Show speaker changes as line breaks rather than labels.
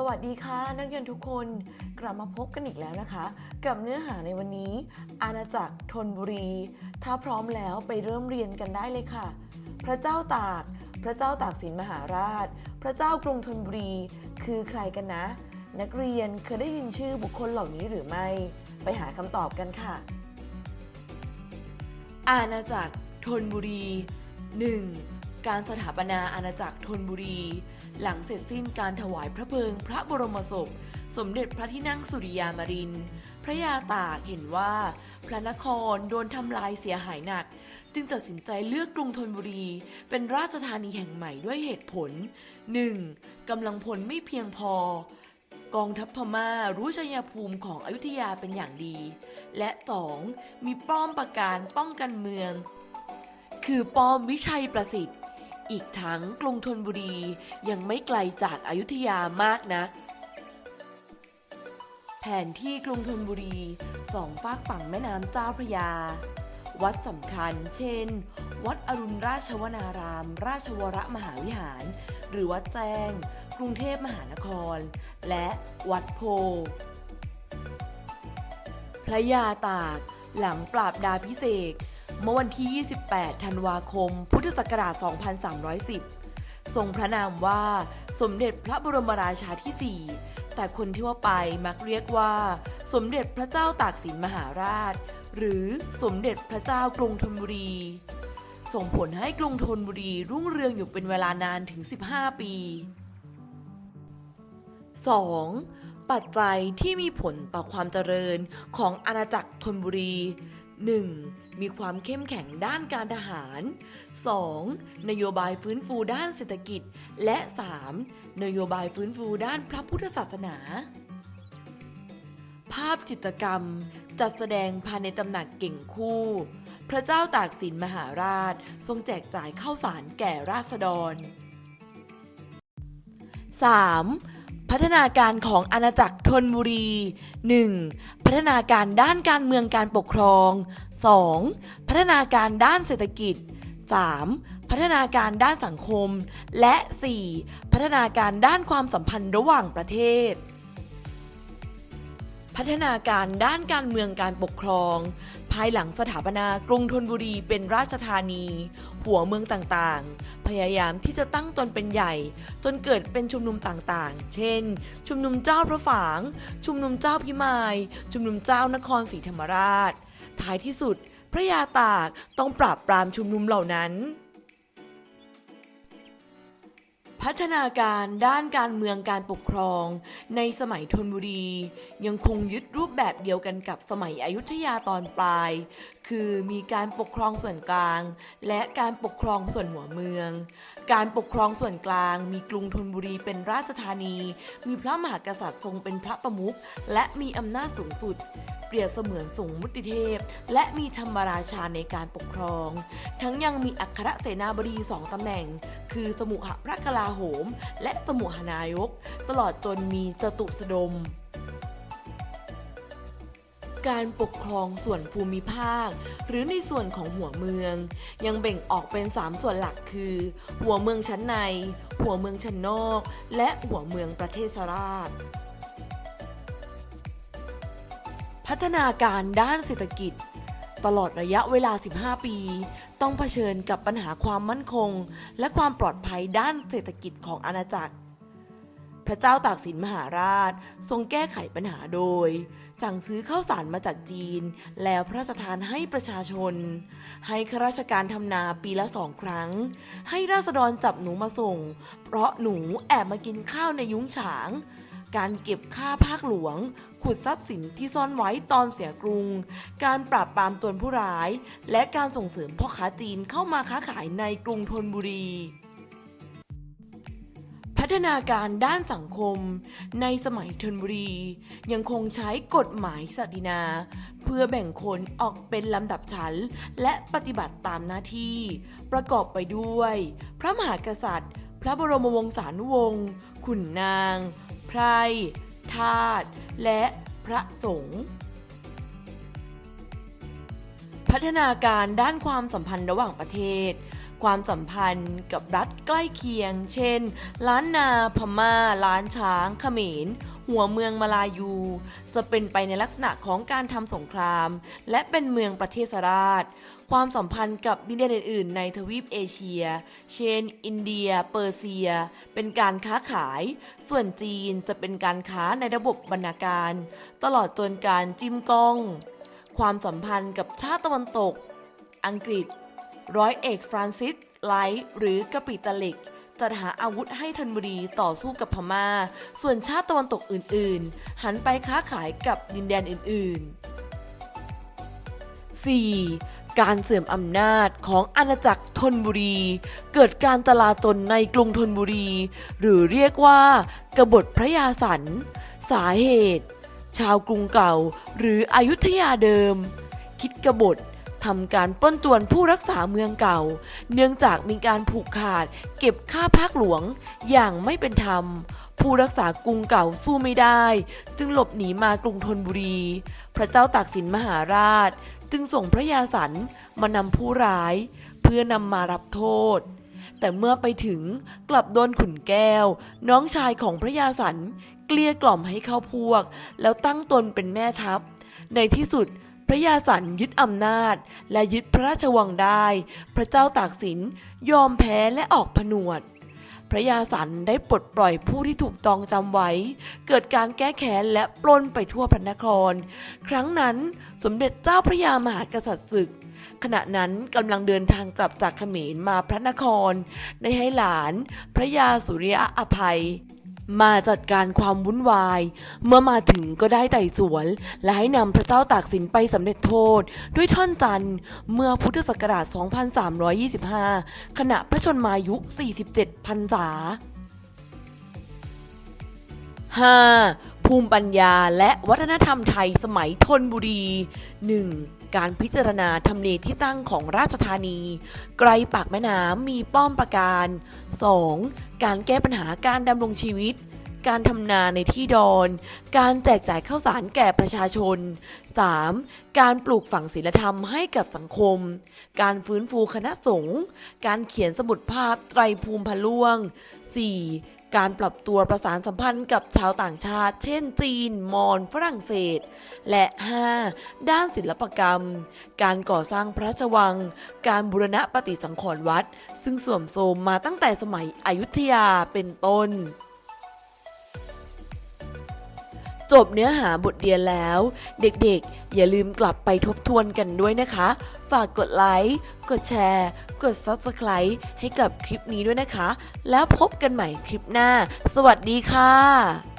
สวัสดีค่ะ นักเรียนทุกคนกลับมาพบกันอีกแล้วนะคะ กับเนื้อหาในวันนี้ อาณาจักรธนบุรี ถ้าพร้อมแล้วไปเริ่มเรียนกันได้เลยค่ะ พระเจ้าตาก พระเจ้าตากสินมหาราช พระเจ้ากรุงธนบุรี คือใครกันนะ นักเรียนเคยได้ยินชื่อบุคคลเหล่านี้หรือไม่ ไปหาคำตอบกันค่ะ อาณาจักรธนบุรี 1. การสถาปนาอาณาจักรธนบุรี หลังเสร็จสิ้นการถวายพระเพลิงพระบรมศพ สมเด็จพระที่นั่งสุริยามาริน พระยาตากเห็นว่า พระนครโดนทำลายเสียหายหนัก จึงตัดสินใจเลือกกรุงธนบุรี เป็นราชธานีแห่งใหม่ด้วยเหตุผล 1. กำลังพลไม่เพียงพอกองทัพพม่ารู้ชัยภูมิของอยุธยาเป็นอย่างดี และ 2. มีป้อมปราการป้องกันเมือง คือป้อมวิชัยประสิทธิ์ อีกทั้งกรุงธนบุรียังไม่ไกลจากอายุทยามากนะัก แผนที่กรุงธนบุรีสองฝากฝั่งแม่น้ำเจ้าพระยา วัดสำคัญ เช่น วัดอรุณราชวนาราม ราชวรมหาวิหาร หรือวัดแจ้ง กรุงเทพมหานคร และวัดโพธิ์พระยาตากหลังปราบดาพิเศษ เมื่อวันที่ 28 ธันวาคม พุทธศักราช 2310 ทรงพระนามว่าสมเด็จพระบรมราชาที่ 4 แต่คนที่ว่าไปมักเรียกว่า สมเด็จพระเจ้าตากสินมหาราช หรือสมเด็จพระเจ้ากรุงธนบุรี ส่งผลให้กรุงธนบุรีรุ่งเรืองอยู่เป็นเวลานานถึง 15 ปี 2. ปัจจัยที่มีผลต่อความเจริญของอาณาจักรธนบุรี 1. มีความเข้มแข็งด้านการทหาร 2. นโยบายฟื้นฟูด้านเศรษฐกิจ และ 3. นโยบายฟื้นฟูด้านพระพุทธศาสนา ภาพจิตรกรรมจัดแสดงภายในตำหนักเก่งคู่ พระเจ้าตากสินมหาราช ทรงแจกจ่ายข้าวสารแก่ราษฎร 3. พัฒนาการของอาณาจักรธนบุรี 1. พัฒนาการด้านการเมืองการปกครอง 2. พัฒนาการด้านเศรษฐกิจ 3. พัฒนาการด้านสังคม และ 4. พัฒนาการด้านความสัมพันธ์ระหว่างประเทศ พัฒนาการด้านการเมืองการปกครอง ภายหลังสถาปนากรุงธนบุรีเป็นราชธานี หัวเมืองต่างๆ พยายามที่จะตั้งตนเป็นใหญ่ จนเกิดเป็นชุมนุมต่างๆ เช่น ชุมนุมเจ้าพระฝาง ชุมนุมเจ้าพิมาย ชุมนุมเจ้านครศรีธรรมราช ท้ายที่สุด พระยาตากต้องปราบปรามชุมนุมเหล่านั้น พัฒนาการด้านการเมืองการปกครอง ในสมัยธนบุรี ยังคงยึดรูปแบบเดียวกันกับสมัยอยุธยาตอนปลาย คือมีการปกครองส่วนกลาง และการปกครองส่วนหัวเมือง การปกครองส่วนกลาง มีกรุงธนบุรีเป็นราชธานี มีพระมหากษัตริย์ทรงเป็นพระประมุขและมีอำนาจสูงสุดเปรียบเสมือนสงมุติเทพ และมีธรรมราชาในการปกครอง ทั้งยังมีอัครเสนาบดีสองตำแหน่ง คือสมุหพระกลาโหม และสมุหนายก ตลอดจนมีจตุสดม การปกครองส่วนภูมิภาค หรือในส่วนของหัวเมือง ยังแบ่งออกเป็น 3 ส่วนหลักคือ หัวเมืองชั้นใน หัวเมืองชั้นนอก และหัวเมืองประเทศราชพัฒนาการด้านเศรษฐกิจ ตลอดระยะเวลา 15 ปี ต้องเผชิญกับปัญหาความมั่นคง และความปลอดภัยด้านเศรษฐกิจของอาณาจักร พระเจ้าตากสินมหาราช ทรงแก้ไขปัญหาโดย สั่งซื้อข้าวสารมาจากจีน แล้วพระราชทานให้ประชาชน ให้ข้าราชการทำนาปีละสองครั้ง ให้ราษฎรจับหนูมาส่ง เพราะหนูแอบมากินข้าวในยุ้งฉาง การเก็บค่าภาคหลวง ขุดทรัพย์สินที่ซ่อนไว้ตอนเสียกรุง การปราบปรามตนผู้ร้าย และการส่งเสริมพ่อค้าจีนเข้ามาค้าขายในกรุงธนบุรี พัฒนาการด้านสังคม ในสมัยธนบุรี ยังคงใช้กฎหมายสตรีนา เพื่อแบ่งคนออกเป็นลำดับชั้น และปฏิบัติตามหน้าที่ ประกอบไปด้วย พระมหากษัตริย์ พระบรมวงศานุวงศ์ขุนนาง ไพรทาสและพระสงฆ์พัฒนาการด้านความสัมพันธ์ระหว่างประเทศ ความสัมพันธ์กับรัฐใกล้เคียง เช่น ล้านนา พม่า ล้านช้างเขมร หัวเมืองมาลายู จะเป็นไปในลักษณะของการทำสงคราม และเป็นเมืองประเทศราช ความสัมพันธ์กับดินแดนอื่น ๆ ในทวีปเอเชีย เช่น อินเดีย เปอร์เซีย เป็นการค้าขาย ส่วนจีนจะเป็นการค้าในระบบบรรณาการ ตลอดจนการจิ้มกล้อง ความสัมพันธ์กับชาติตะวันตก อังกฤษ ร้อยเอกฟรานซิสไลท์หรือกะปิตาลิกจัดหาอาวุธให้ธนบุรีต่อสู้กับพม่า ส่วนชาติตะวันตกอื่น ๆ หันไปค้าขายกับดินแดนอื่น ๆ 4. การเสื่อมอำนาจของอาณาจักรธนบุรี เกิดการจลาจลในกรุงธนบุรี หรือเรียกว่ากบฏพระยาสัน สาเหตุ ชาวกรุงเก่าหรืออยุธยาเดิม คิดกบฏำการปล้นจวนผู้รักษาเมืองเก่า เนื่องจากมีการผูกขาดเก็บค่าภาคหลวงอย่างไม่เป็นธรรม ผู้รักษากรุงเก่าสู้ไม่ได้ จึงหลบหนีมากรุงธนบุรี พระเจ้าตากสินมหาราช จึงส่งพระยาสันมานำผู้ร้าย เพื่อนำมารับโทษแต่เมื่อไปถึงกลับโดนขุนแก้ว น้องชายของพระยาสันเกลี้ยกล่อมให้เข้าพวก แล้วตั้งตนเป็นแม่ทัพ ในที่สุด พระยาสันยึดอำนาจ และยึดพระราชวังได้ พระเจ้าตากสินยอมแพ้และออกผนวด พระยาสันได้ปลดปล่อยผู้ที่ถูกตองจำไว้ เกิดการแก้แค้นและปล้นไปทั่วพระนคร ครั้งนั้นสมเด็จเจ้าพระยามหากษัตริย์ศึกขณะนั้นกำลังเดินทางกลับจากเขมรมาพระนคร ได้ให้หลาน พระยาสุริยะอภัย มาจัดการความวุ่นวาย เมื่อมาถึงก็ได้ไต่สวน และให้นำพระเจ้าตากสินไปสำเร็จโทษ ด้วยท่อนจันทร์เมื่อพุทธศักราช 2325 ขณะพระชนมายุ 47พรรษา 5. ภูมิปัญญาและวัฒนธรรมไทยสมัยธนบุรี 1. การพิจารณาทำเลที่ตั้งของราชธานี ไกลปากแม่น้ำมีป้อมปราการ 2. การแก้ปัญหาการดำรงชีวิต การทำนาในที่ดอน การแจกจ่ายข้าวสารแก่ประชาชน 3. การปลูกฝังศีลธรรมให้กับสังคม การฟื้นฟูคณะสงฆ์ การเขียนสมุดภาพไตรภูมิพะล่วง 4. การปรับตัวประสานสัมพันธ์กับชาวต่างชาติ เช่น จีน มอญฝรั่งเศส และ 5. ด้านศิลปกรรม การก่อสร้างพระราชวัง การบูรณะปฏิสังขรณ์วัด ซึ่งเสื่อมโทรมมาตั้งแต่สมัยอยุธยาเป็นต้น จบเนื้อหาบทเรียนแล้ว เด็กๆ อย่าลืมกลับไปทบทวนกันด้วยนะคะ ฝากกดไลค์ กดแชร์ กด Subscribe ให้กับคลิปนี้ด้วยนะคะ แล้วพบกันใหม่คลิปหน้า สวัสดีค่ะ